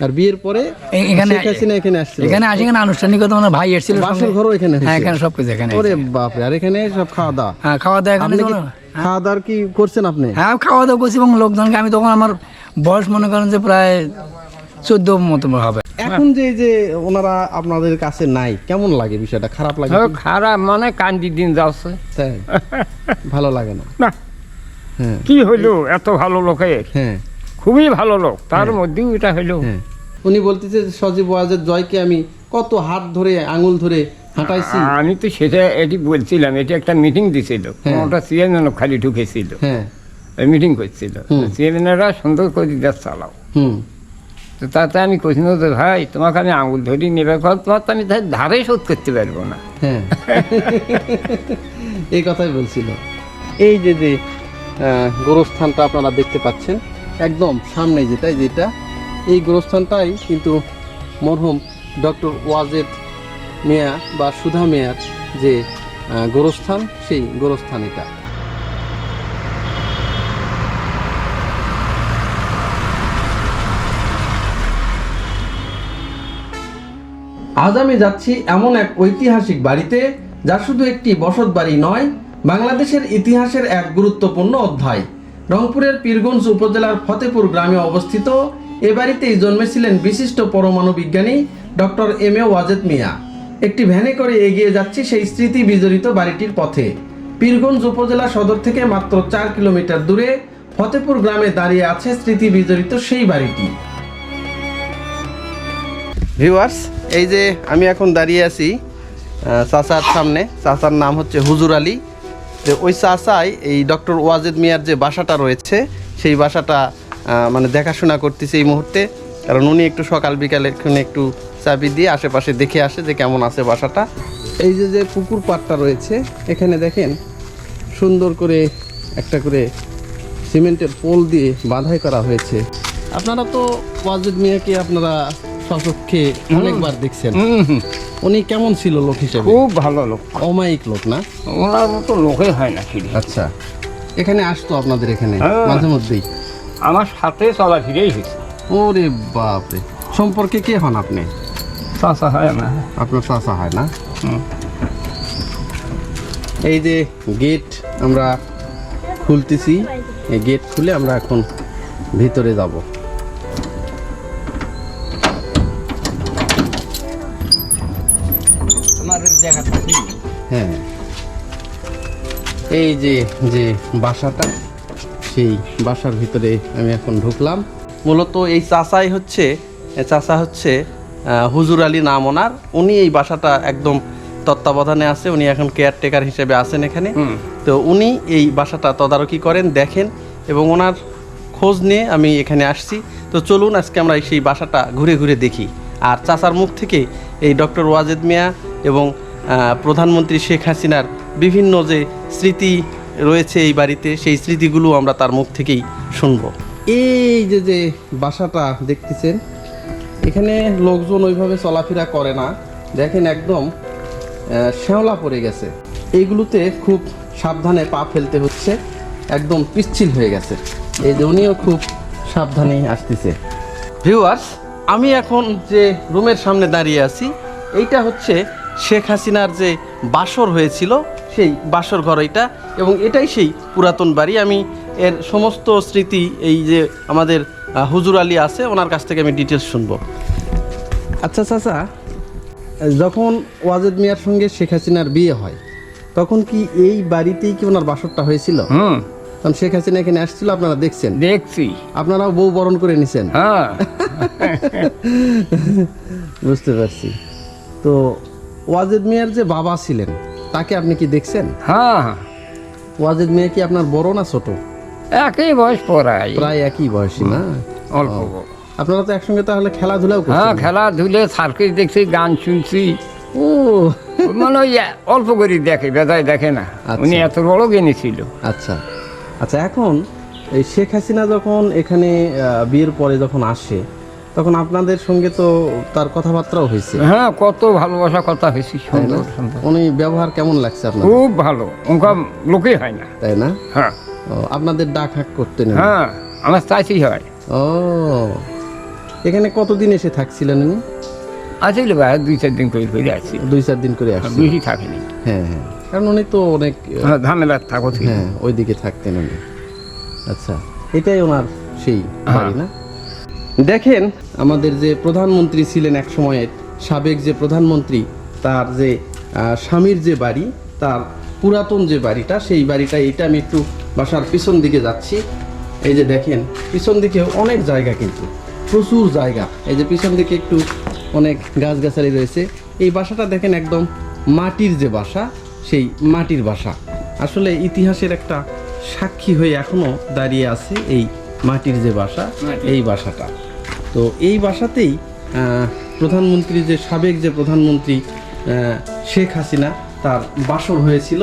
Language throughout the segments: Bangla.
আর বিয়ের পরে এখানে হাসিনা এখানে আসছিল। এখানে আসে এখানে আনুষ্ঠানিকতা আমার ভাই এসেছিল বাসর ঘরও এখানে হ্যাঁ এখানে সব কিছু এখানে ওরে বাপরে আর এখানে সব খাওয়া দাওয়া। হ্যাঁ খাওয়া দাওয়া এখানে যখন- খাওয়া দাওয়ার কি করছেন আপনি? হ্যাঁ খাওয়া দাওয়া করছি এবং লোকজনকে আমি তখন আমার বয়স মনে করেন যে প্রায় চোদ্দ মতো হবে। এখন যে যে ওনারা আপনাদের কাছে নাই কেমন লাগে বিষয়টা? খারাপ লাগে খারাপ মানে কান্দি দিন যাচ্ছে। ভালো লাগে না। না। হ্যাঁ। কি হইল? এত ভালো লোকের। হ্যাঁ। খুবই ভালো লোক তার মধ্যেও এটা হইল হ্যাঁ। উনি বলতেছে সজীব ওয়াজের জয়কে আমি কত হাত ধরে আঙুল ধরে হাঁটাইছি। আমি তো সেটা এটি বলছিলাম এটি একটা মিটিং দিছিল হ্যাঁ। ওটা চেয়ারম্যান খালি ঢুকেছিল। হ্যাঁ। মিটিং করছিল। চেয়ারম্যানেরা সুন্দর করে দেশ চালাও। তো তাতে আমি কইছিল যে ভাই তোমাকে আমি আঙুল ধরি নেবে তোমার তো আমি ধারে শোধ করতে পারব না। হ্যাঁ। এই কথাই বলছিল। এই যে যে আহ, গোরস্থানটা আপনারা দেখতে পাচ্ছেন একদম সামনে যেটা যেটা এই গোরস্থানটাই কিন্তু মরহুম ডক্টর ওয়াজেদ মিয়া বা সুধা মিয়ার যে গোরস্থান, সেই গোরস্থান এটা। আজ আমি যাচ্ছি এমন এক ঐতিহাসিক বাড়িতে, যা শুধু একটি বসত বাড়ি নয়, বাংলাদেশের ইতিহাসের এক গুরুত্বপূর্ণ অধ্যায়। রংপুরের পীরগঞ্জ উপজেলার ফতেপুর গ্রামে অবস্থিত এ বাড়িতেই জন্মেছিলেন বিশিষ্ট পরমাণু বিজ্ঞানী doctor M A Wazed Miah. একটি ভ্যানে করে এগিয়ে যাচ্ছি সেই স্মৃতি বিজড়িত বাড়িটির পথে। পীরগঞ্জ উপজেলা সদর থেকে মাত্র চার কিলোমিটার দূরে ফতেপুর গ্রামে দাঁড়িয়ে আছে স্মৃতি বিজড়িত সেই বাড়িটি। ভিউয়ার্স, এই যে আমি এখন দাঁড়িয়ে আছি চাচার সামনে। চাচার নাম হচ্ছে হুজুর আলী। তো ওই চাচাই এই ডক্টর ওয়াজেদ মিয়ার যে বাসাটা রয়েছে, সেই বাসাটা মানে দেখাশোনা করতেছে এই মুহূর্তে। কারণ উনি একটু সকাল বিকালে একটু চাবি দিয়ে আশেপাশে দেখে আসে যে কেমন আছে বাসাটা। এই যে যে পুকুর পাড়টা রয়েছে, এখানে দেখেন সুন্দর করে একটা করে সিমেন্টের পোল দিয়ে বাঁধাই করা হয়েছে। আপনারা তো ওয়াজেদ মিয়াকে আপনারা সচক্ষে অনেকবার দেখছেন। উনি কেমন ছিল লোক হিসেবে? খুব ভালো লোক। অমায়িক লোক না? ওনার মতো লোকে হয় না ফিরে। আচ্ছা। এখানে আসতো আপনাদের এখানে হ্যাঁ। মাঝে মধ্যেই? আমার সাথে চলাফিরেই হয়েছে। ওরে বাপরে। সম্পর্কে কে হন আপনি? চাষা হয় না। আপনার চাচা হয় না? এই যে গেট আমরা খুলতেছি এই গেট খুলে আমরা এখন ভিতরে যাব। হ্যাঁ। এই যে যে বাসাটা সেই বাসার ভিতরে আমি এখন ঢুকলাম। মূলত এই চাচাই হচ্ছে চাচা হচ্ছে হুজুর আলী নাম ওনার। উনি এই বাসাটা একদম তত্ত্বাবধানে আছে উনি এখন কেয়ারটেকার হিসেবে আছেন এখানে। তো উনি এই বাসাটা তদারকি করেন দেখেন এবং ওনার খোঁজ নিয়ে আমি এখানে আসছি। তো চলুন আজকে আমরা সেই বাসাটা ঘুরে ঘুরে দেখি। আর চাচার মুখ থেকে এই ডক্টর ওয়াজেদ মিয়া এবং প্রধানমন্ত্রী শেখ হাসিনার বিভিন্ন যে স্মৃতি রয়েছে এই বাড়িতে, সেই স্মৃতিগুলো আমরা তার মুখ থেকেই শুনব। এই যে যে বাসাটা দেখতেছেন, এখানে লোকজন ওইভাবে চলাফেরা করে না। দেখেন একদম শ্যাওলা পড়ে গেছে। এইগুলোতে খুব সাবধানে পা ফেলতে হচ্ছে, একদম পিচ্ছিল হয়ে গেছে। এই যে উনিও খুব সাবধানেই আসতেছে। ভিউয়ার্স, আমি এখন যে রুমের সামনে দাঁড়িয়ে আছি, এইটা হচ্ছে শেখ হাসিনার যে বাসর হয়েছিল সেই বাসর ঘর এটা এবং এটাই সেই পুরাতন বাড়ি। আমি এর সমস্ত স্মৃতি এই যে আমাদের হুজুর আলী আছে ওনার কাছ থেকে আমি ডিটেলস শুনব। আচ্ছা চাচা যখন ওয়াজেদ মিয়ার সঙ্গে শেখ হাসিনার বিয়ে হয় তখন কি এই বাড়িতেই কি ওনার বাসরটা হয়েছিল? হুম। তখন শেখ হাসিনা এখানে আসছিল আপনারা দেখছেন? দেখছি। আপনারাও বউ বরণ করে নিছেন। হ্যাঁ। বুঝতে পারছি। তো ওয়াজেদ মিয়ার যে বাবা ছিলেন তাকে আপনি কি দেখছেন? হ্যাঁ। হ্যাঁ। ওয়াজেদ মিয়া কি আপনার বড় না ছোট? একই বয়স পড়াই প্রায় একই বয়সী না? অল্প আপনারা তো একসঙ্গে তাহলে খেলাধুলাও হ্যাঁ খেলাধুলে সার্কিট দেখছি গান শুনছি। ও। মানে ওই অল্প করে দেখে বেদায় দেখে না। আচ্ছা। উনি এত বড় জ্ঞানী ছিল। আচ্ছা। আচ্ছা এখন এই শেখ হাসিনা যখন এখানে বিয়ের পরে যখন আসে তখন আপনাদের সঙ্গে তো তার কথাবার্তাও হয়েছে। হ্যাঁ কত ভালোবাসা কথা হয়েছি সুন্দর সুন্দর। উনি ব্যবহার কেমন লাগছে আপনার খুব ভালো ওনকা লোকই হয় না। তাই না? হ্যাঁ। আপনাদের ডাক হাক করতেন উনি? হ্যাঁ আমার চাইছি হয়। ও এখানে কতদিন এসে থাকছিলেন উনি? আসলে ভাই দুই চার দিন করে ফিরে আসছি দুই চার দিন করে আসছেন বেশি থাকেনি। হ্যাঁ হ্যাঁ। কারণ উনি তো অনেক হ্যাঁ, ঝামেলা থাকো হ্যাঁ ওইদিকে থাকতেন উনি। আচ্ছা এটাই ওনার সেই বাড়ি না? দেখেন আমাদের যে প্রধানমন্ত্রী ছিলেন এক সময়ের সাবেক যে প্রধানমন্ত্রী তার যে স্বামীর যে বাড়ি তার পুরাতন যে বাড়িটা সেই বাড়িটা এটা আমি একটু বাসার পিছন দিকে যাচ্ছি। এই যে দেখেন পিছন দিকে অনেক জায়গা কিন্তু প্রচুর জায়গা। এই যে পিছন দিকে একটু অনেক গাছগাছালি রয়েছে। এই বাসাটা দেখেন একদম মাটির যে বাসা সেই মাটির বাসা। আসলে ইতিহাসের একটা সাক্ষী হয়ে এখনও দাঁড়িয়ে আছে এই মাটির যে বাসা এই বাসাটা। তো এই বাসাতেই প্রধানমন্ত্রী যে সাবেক যে প্রধানমন্ত্রী শেখ হাসিনা তার বাসর হয়েছিল।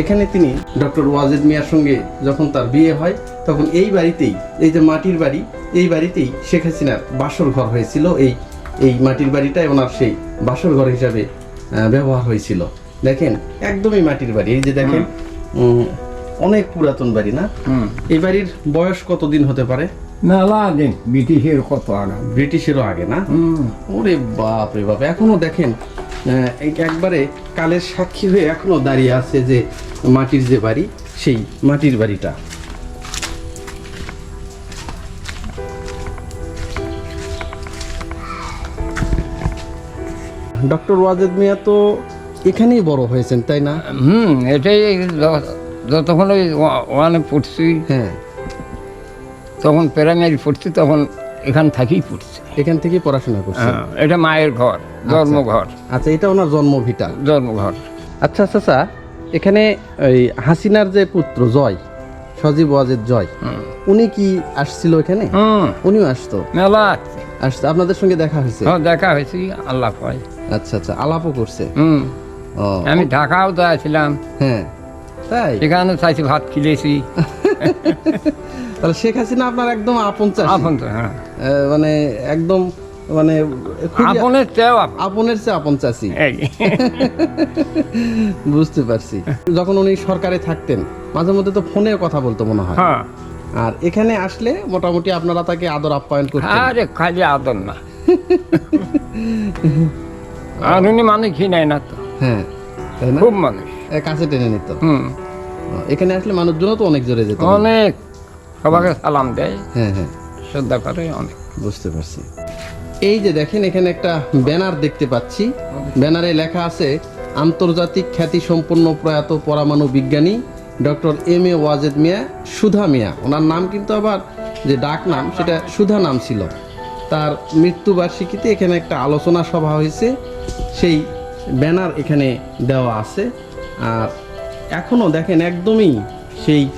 এখানে তিনি ডক্টর ওয়াজেদ মিয়ার সঙ্গে যখন তার বিয়ে হয় তখন এই বাড়িতেই এই যে মাটির বাড়ি এই বাড়িতেই শেখ হাসিনার বাসর ঘর হয়েছিল। এই এই মাটির বাড়িটাই ওনার সেই বাসর ঘর হিসাবে ব্যবহার হয়েছিল। দেখেন একদমই মাটির বাড়ি। এই যে দেখেন অনেক পুরাতন বাড়ি না? এই বাড়ির বয়স কতদিন হতে পারে? মেলা দিন ব্রিটিশের কত আগে ব্রিটিশেরও আগে না? ওরে বাপ রে বাপ এখনও দেখেন একবারে কালের সাক্ষী হয়ে এখনও দাঁড়িয়ে আছে যে মাটির যে বাড়ি সেই মাটির বাড়িটা। ডক্টর ওয়াজেদ মিয়া তো এখানেই বড় হয়েছেন তাই না? হুম এটাই যতক্ষণ ওই ওয়ানে পড়ছি। হ্যাঁ। তখন প্রাইমারি পড়ছি তখন এখান থেকেই পড়ছি। এখান থেকে পড়াশোনা করছেন হ্যাঁ এটা মায়ের ঘর জন্মঘর। আচ্ছা এটা ওনার জন্মভিটা জন্মঘর। আচ্ছা চাচা এখানে ওই হাসিনার যে পুত্র জয় সজীব ওয়াজেদ জয় উনি কি আসছিল এখানে? উনিও আসতো? মেলা আসতো আপনাদের সঙ্গে দেখা হয়েছে? হ্যাঁ দেখা হয়েছে আল্লাহ কয়। আচ্ছা আচ্ছা আলাপও করছে? হুম। আমি ঢাকাও তো আছিলাম হ্যাঁ তাই? সেখানে চাইছি ভাত খিলেছি। তাহলে শেখ হাসিনা আপনার একদম আপন চাষি। আপন হ্যাঁ। মানে একদম মানে আপনের চেয়েও আপনের চেয়ে আপন চাষি। বুঝতে পারছি। যখন উনি সরকারে থাকতেন মাঝে মধ্যে তো ফোনে কথা বলতো মনে হয়। হ্যাঁ। আর এখানে আসলে মোটামুটি আপনারা তাকে আদর আপ্যায়ন করতেন। আরে খালি আদর না। আর উনি মানুষ নেয় না তো। হ্যাঁ খুব মানুষ। কাছে টেনে নিত। হুম। এখানে আসলে মানুষজন তো অনেক জোরে যেত। অনেক। সবাইকে সালাম দেয়। হ্যাঁ হ্যাঁ। শ্রদ্ধা করে অনেক। বুঝতে পারছি। এই যে দেখেন এখানে একটা ব্যানার দেখতে পাচ্ছি। ব্যানারে লেখা আছে আন্তর্জাতিক খ্যাতি সম্পন্ন প্রয়াত পরমাণু বিজ্ঞানী doctor M A Wazed Miah Sudha Miah. ওনার নাম কিন্তু আবার যে ডাক নাম সেটা সুধা নাম ছিল। তার মৃত্যুবার্ষিকীতে এখানে একটা আলোচনা সভা হয়েছে। সেই ব্যানার এখানে দেওয়া আছে। আর এখনও দেখেন একদমই সেই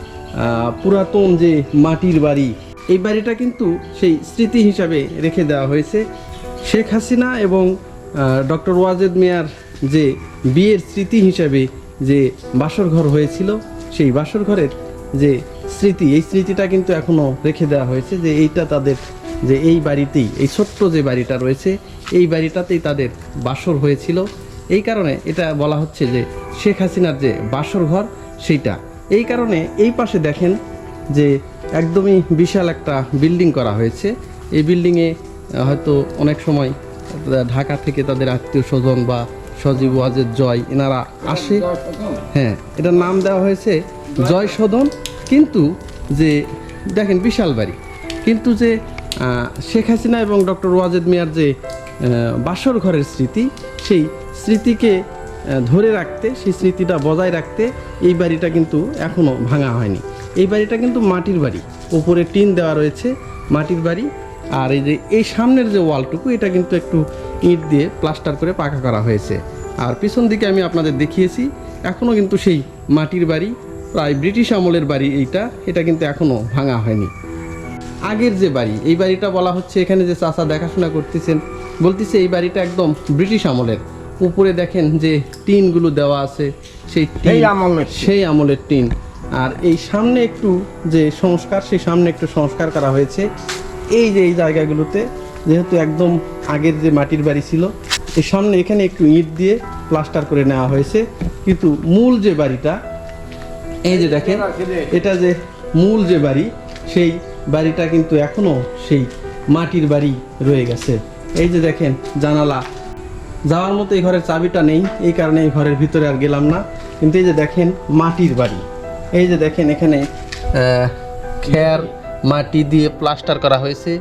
পুরাতন যে মাটির বাড়ি, এই বাড়িটা কিন্তু সেই স্মৃতি হিসাবে রেখে দেওয়া হয়েছে। শেখ হাসিনা এবং ডক্টর ওয়াজেদ মিয়ার যে বিয়ের স্মৃতি হিসাবে যে বাসর ঘর হয়েছিল, সেই বাসর ঘরের যে স্মৃতি, এই স্মৃতিটা কিন্তু এখনও রেখে দেওয়া হয়েছে যে এইটা তাদের, যে এই বাড়িতেই, এই ছোট্ট যে বাড়িটা রয়েছে, এই বাড়িটাতেই তাদের বাসর হয়েছিল। এই কারণে এটা বলা হচ্ছে যে শেখ হাসিনার যে বাসর ঘর সেইটা। এই কারণে এই পাশে দেখেন যে একদমই বিশাল একটা বিল্ডিং করা হয়েছে। এই বিল্ডিংয়ে হয়তো অনেক সময় ঢাকা থেকে তাদের আত্মীয় স্বজন বা সজীব ওয়াজেদ জয় এনারা আসে। হ্যাঁ এটার নাম দেওয়া হয়েছে জয় সদন। কিন্তু যে, দেখেন বিশাল বাড়ি। কিন্তু যে শেখ হাসিনা এবং ডক্টর ওয়াজেদ মিয়ার যে বাসর ঘরের স্মৃতি, সেই স্মৃতিকে ধরে রাখতে, সেই স্মৃতিটা বজায় রাখতে এই বাড়িটা কিন্তু এখনও ভাঙা হয়নি। এই বাড়িটা কিন্তু মাটির বাড়ি। ওপরে টিন দেওয়া রয়েছে মাটির বাড়ি। আর এই যে, এই সামনের যে ওয়ালটুকু, এটা কিন্তু একটু ইট দিয়ে প্লাস্টার করে পাকা করা হয়েছে। আর পিছন দিকে আমি আপনাদের দেখিয়েছি এখনও কিন্তু সেই মাটির বাড়ি, প্রায় ব্রিটিশ আমলের বাড়ি এইটা, এটা কিন্তু এখনও ভাঙা হয়নি। আগের যে বাড়ি, এই বাড়িটা বলা হচ্ছে, এখানে যে চাচা দেখাশোনা করতেছেন, বলতেছে এই বাড়িটা একদম ব্রিটিশ আমলের। উপরে দেখেন যে টিনগুলো দেওয়া আছে সেই টিন সেই আমলের টিন। সেই আমলের টিন। আর এই সামনে একটু যে সংস্কার সেই সামনে একটু সংস্কার করা হয়েছে। এই যে এই জায়গাগুলোতে যেহেতু একদম আগের যে মাটির বাড়ি ছিল এই সামনে এখানে একটু ইট দিয়ে প্লাস্টার করে নেওয়া হয়েছে। কিন্তু মূল যে বাড়িটা এই যে দেখেন এটা যে মূল যে বাড়ি সেই বাড়িটা কিন্তু এখনও সেই মাটির বাড়ি রয়ে গেছে। এই যে দেখেন জানালা যাওয়ার মতো এই ঘরের চাবিটা নেই, এই কারণে এই ঘরের ভিতরে আর গেলাম না। কিন্তু এই যে দেখেন, মাটির বাড়ি। এই যে দেখেন এখানে খের মাটি দিয়ে প্লাস্টার করা হয়েছে।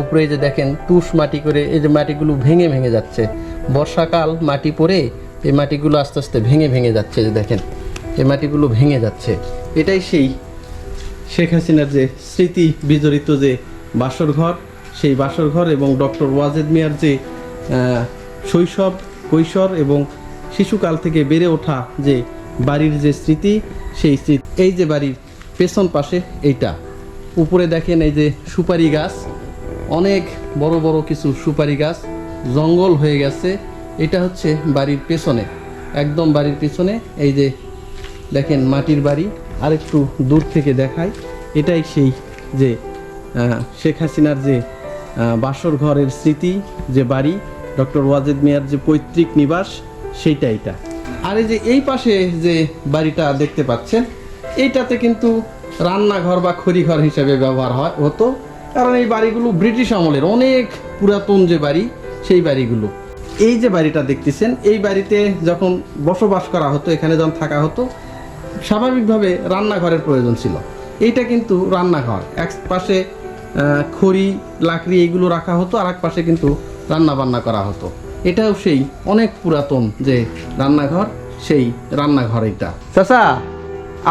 উপরে যে দেখেন, তুষ মাটি করে এই যে মাটিগুলো ভেঙে ভেঙে যাচ্ছে। বর্ষাকাল মাটি পড়ে, এই মাটিগুলো আস্তে আস্তে ভেঙে ভেঙে যাচ্ছে যে দেখেন। এই মাটিগুলো ভেঙে যাচ্ছে। এটাই সেই শেখ হাসিনার যে স্মৃতি বিজড়িত যে বাসর ঘর সেই বাসর ঘর এবং ডক্টর ওয়াজেদ মিয়ার যে শৈশব, কৈশোর এবং শিশুকাল থেকে বেড়ে ওঠা যে বাড়ির যে স্মৃতি, সেই স্মৃতি, এই যে বাড়ির পেছন পাশে এইটা। উপরে দেখেন এই যে সুপারি গাছ, অনেক বড় বড় কিছু সুপারি গাছ, জঙ্গল হয়ে গেছে। এটা হচ্ছে বাড়ির পেছনে, একদম বাড়ির পেছনে। এই যে দেখেন মাটির বাড়ি আর একটু দূর থেকে দেখায় এটাই সেই যে শেখ হাসিনার যে বাসর ঘরের স্মৃতি, যে বাড়ি ডক্টর ওয়াজেদ মিয়ার যে পৈতৃক নিবাস, সেইটা এটা। আর এই যে এই পাশে যে বাড়িটা দেখতে পাচ্ছেন, এইটাতে কিন্তু রান্নাঘর বা খড়িঘর হিসেবে ব্যবহার হয়, হতো। কারণ এই বাড়িগুলো ব্রিটিশ আমলের অনেক পুরাতন যে বাড়ি, সেই বাড়িগুলো। এই যে বাড়িটা দেখতেছেন, এই বাড়িতে যখন বসবাস করা হতো, এখানে যখন থাকা হতো, স্বাভাবিকভাবে রান্নাঘরের প্রয়োজন ছিল। এইটা কিন্তু রান্নাঘর। এক পাশে খড়ি, লাকড়ি, এইগুলো রাখা হতো আর এক পাশে কিন্তু রান্না বান্না করা হতো। এটাও সেই অনেক পুরাতন যে রান্নাঘর সেই রান্নাঘর এটা। চাচা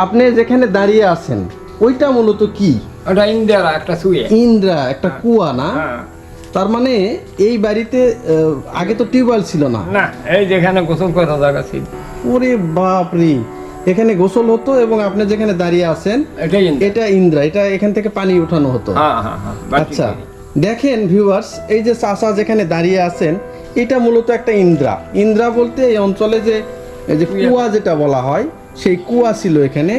আপনি যেখানে দাঁড়িয়ে আছেন ওইটা মূলত কি? ওটা ইন্ডিয়ার একটা ইন্দ্রা একটা কুয়া না? হ্যাঁ। তার মানে এই বাড়িতে আগে তো টিউবওয়েল ছিল না? না এই যেখানে গোসল করা জায়গা ছিল। ওরে বাপ রে এখানে গোসল হতো এবং আপনি যেখানে দাঁড়িয়ে আছেন এটা ইন্দ্রা এটা এখান থেকে পানি উঠানো হতো। হ্যাঁ হ্যাঁ হ্যাঁ আচ্ছা। দেখেন ভিউয়ার্স এই যে চাষা যেখানে দাঁড়িয়ে আছেন এটা মূলত একটা ইন্দ্রা। ইন্দ্রা বলতে এই অঞ্চলে যে এই যে কুয়া। যেটা বলা হয় সেই কুয়া ছিল এখানে।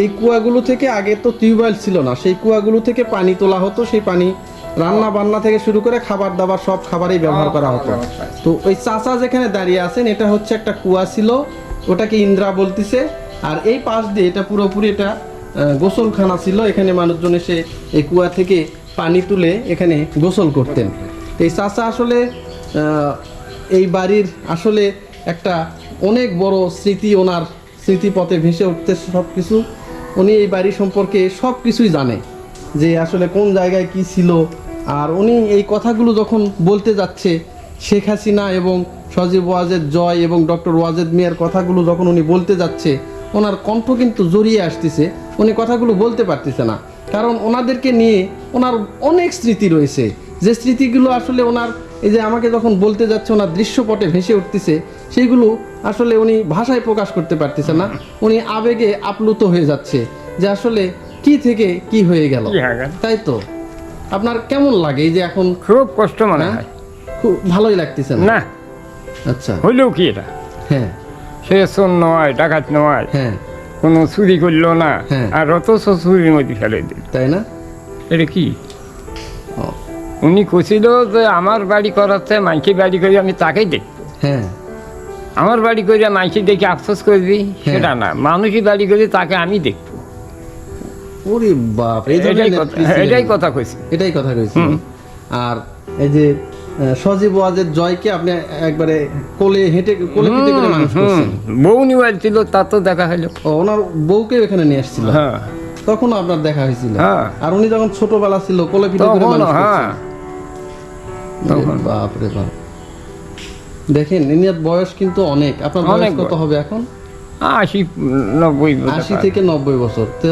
এই কুয়াগুলো থেকে আগে তো টিউবওয়েল ছিল না। সেই কুয়াগুলো থেকে পানি তোলা হতো সেই পানি রান্না বান্না থেকে শুরু করে খাবার দাবার সব খাবারই ব্যবহার করা হতো। তো ওই চাষা যেখানে দাঁড়িয়ে আছেন এটা হচ্ছে একটা কুয়া ছিল। ওটাকে ইন্দ্রা বলতিছে। আর এই পাশ দিয়ে এটা পুরোপুরি এটা গোসলখানা ছিল। এখানে মানুষজন এসে এই কুয়া থেকে পানি তুলে এখানে গোসল করতেন। এই চাচা আসলে এই বাড়ির আসলে একটা অনেক বড় স্মৃতি, ওনার স্মৃতিপথে ভেসে উঠতে সব কিছু উনি এই বাড়ি সম্পর্কে সব কিছুই জানে যে আসলে কোন জায়গায় কি ছিল। আর উনি এই কথাগুলো যখন বলতে যাচ্ছে, শেখ হাসিনা এবং সজীব ওয়াজেদ জয় এবং ডক্টর ওয়াজেদ মিয়ার কথাগুলো যখন উনি বলতে যাচ্ছে ওনার কণ্ঠ কিন্তু জড়িয়ে আসতেছে উনি কথাগুলো বলতে পারতেছে না। কারণ ওনাদেরকে নিয়ে ওনার অনেক স্মৃতি রয়েছে। যে স্মৃতিগুলো আসলে ওনার এই যে আমাকে যখন বলতে যাচ্ছে ওনার দৃশ্যপটে ভেসে উঠতেছে সেইগুলো আসলে উনি ভাষায় প্রকাশ করতে পারতেছে না। উনি আবেগে আপ্লুত হয়ে যাচ্ছে যে আসলে কি থেকে কি হয়ে গেল? তাই তো? আপনার কেমন লাগে এই যে এখন? খুব কষ্ট মনে হ্যাঁ? খুব ভালোই লাগতেছে না? না। আচ্ছা। হইলেও কি এটা? হ্যাঁ। সে সোন নয় ডাকাত নয়। হ্যাঁ। কোনো চুরি করল না। হ্যাঁ। আর অত চুরির মধ্যে ফেলে দিল তাই না? এটা কি? উনি কছিল যে আমার বাড়ি করাচ্ছে মাইকি বাড়ি করে আমি তাকেই দেখব। হ্যাঁ। আমার বাড়ি করে মাইকি দেখে আফসোস করবি? সেটা না। মানুষই বাড়ি করে তাকে আমি দেখব। ওরে বাপ এটাই কথা এটাই কথা কইছি। এটাই কথা কইছি। আর এই যে সজীব ওয়াজের জয়কে আপনি একবারে কোলে হেঁটে কোলে পিঠে করে মানুষ করছেন। বউ ছিল তা তো দেখা হলো। ওনার বউকে এখানে নিয়ে আসছিল? হ্যাঁ। তখন আপনার দেখা হয়েছিল? হ্যাঁ। আর উনি যখন ছোটবেলা ছিল কোলে পিঠে করে মানুষ হ্যাঁ। বাপ রে বাপ। দেখেন ইনিয়ার বয়স কিন্তু অনেক। আপনার বয়স কত হবে এখন? আশি নব্বই আশি থেকে নব্বই বছর। তো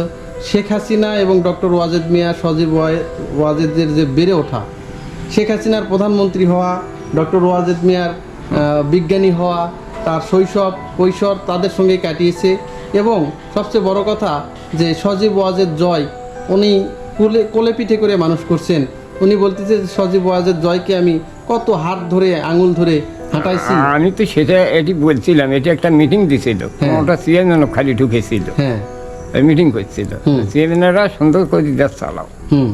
শেখ হাসিনা এবং ডক্টর ওয়াজেদ মিয়া সজীব ওয়াজেদের যে বেড়ে ওঠা শেখ হাসিনার প্রধানমন্ত্রী হওয়া ডক্টর ওয়াজেদ মিয়ার বিজ্ঞানী হওয়া তার শৈশব কৈশোর তাদের সঙ্গে কাটিয়েছে এবং সবচেয়ে বড় কথা যে সজীব ওয়াজেদ জয় উনি কোলে কোলে পিঠে করে মানুষ করছেন। উনি বলতেছে যে সজীব ওয়াজেদ জয়কে আমি কত হাত ধরে আঙুল ধরে হাঁটাইছি। আমি তো সেটা এটি বলছিলাম এটি একটা মিটিং দিছিল। হ্যাঁ। ওটা চেয়ারম্যানও খালি ঢুকেছিল। হ্যাঁ। মিটিং করছিল। হুম। চেয়ারম্যানেরা সুন্দর করে দেশ চালাও। হুম।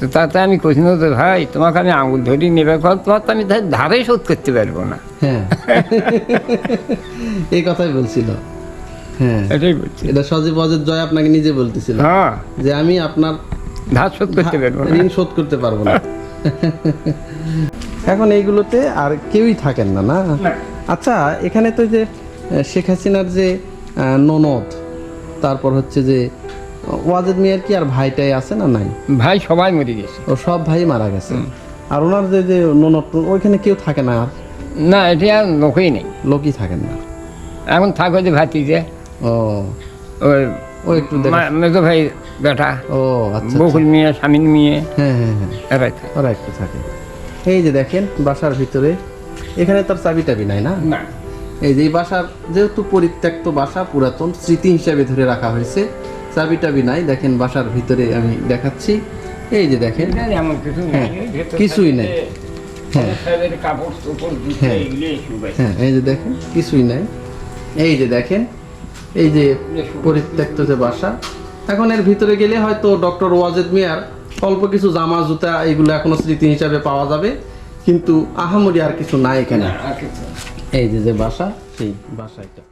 তো তাতে আমি কঠিন যে ভাই তোমাকে আমি আঙুল ধরি নেবে। তোমার তো আমি ধারে- ধারে শোধ করতে পারব না। হ্যাঁ। এই কথাই বলছিল। হ্যাঁ। এটাই বলছি এটা সজীব ওয়াজেদ জয় আপনাকে নিজে বলতেছিল। হ্যাঁ। যে আমি আপনার ধার শোধ করতে পারব না। ঋণ শোধ করতে পারব না। এখন এইগুলোতে আর কেউই থাকেন না না? না। আচ্ছা এখানে তো যে শেখ হাসিনার যে ননদ তারপর হচ্ছে যে ওয়াজেদ মিয়ার কি আর ভাইটাই আছে না নাই? ভাই সবাই মরে গেছে। ও সব ভাই মারা গেছে। আর ওনার যে যে ননদ ওইখানে কেউ থাকে না আর? না এটা আর লোকই নেই। লোকই থাকেন না। এখন থাকো যে ভাতি যে। ও। ওই ও একটু দেখে। মেজো ভাই বেটা। ও আচ্ছা আচ্ছা। বকুল মেয়ে স্বামীর মেয়ে। হ্যাঁ হ্যাঁ হ্যাঁ। এরাই থাকে। ওরা একটু থাকে। এই যে দেখেন বাসার ভিতরে। এখানে তার চাবি টাবি নাই না? না। এই যে এই বাসার যেহেতু পরিত্যক্ত বাসা পুরাতন স্মৃতি হিসাবে ধরে রাখা হয়েছে চাবি টাবি নাই দেখেন বাসার ভিতরে আমি দেখাচ্ছি এই যে দেখেন হ্যাঁ, কিছুই নেই। হ্যাঁ। হ্যাঁ। এই যে দেখেন কিছুই নাই এই যে দেখেন এই যে পরিত্যক্ত যে বাসা এখন এর ভিতরে গেলে হয়তো ডক্টর ওয়াজেদ মিয়ার অল্প কিছু জামা জুতা এগুলো এখনও স্মৃতি হিসাবে পাওয়া যাবে কিন্তু আহামরি আর কিছু নাই এখানে। এই যে যে বাসা সেই বাসা এটা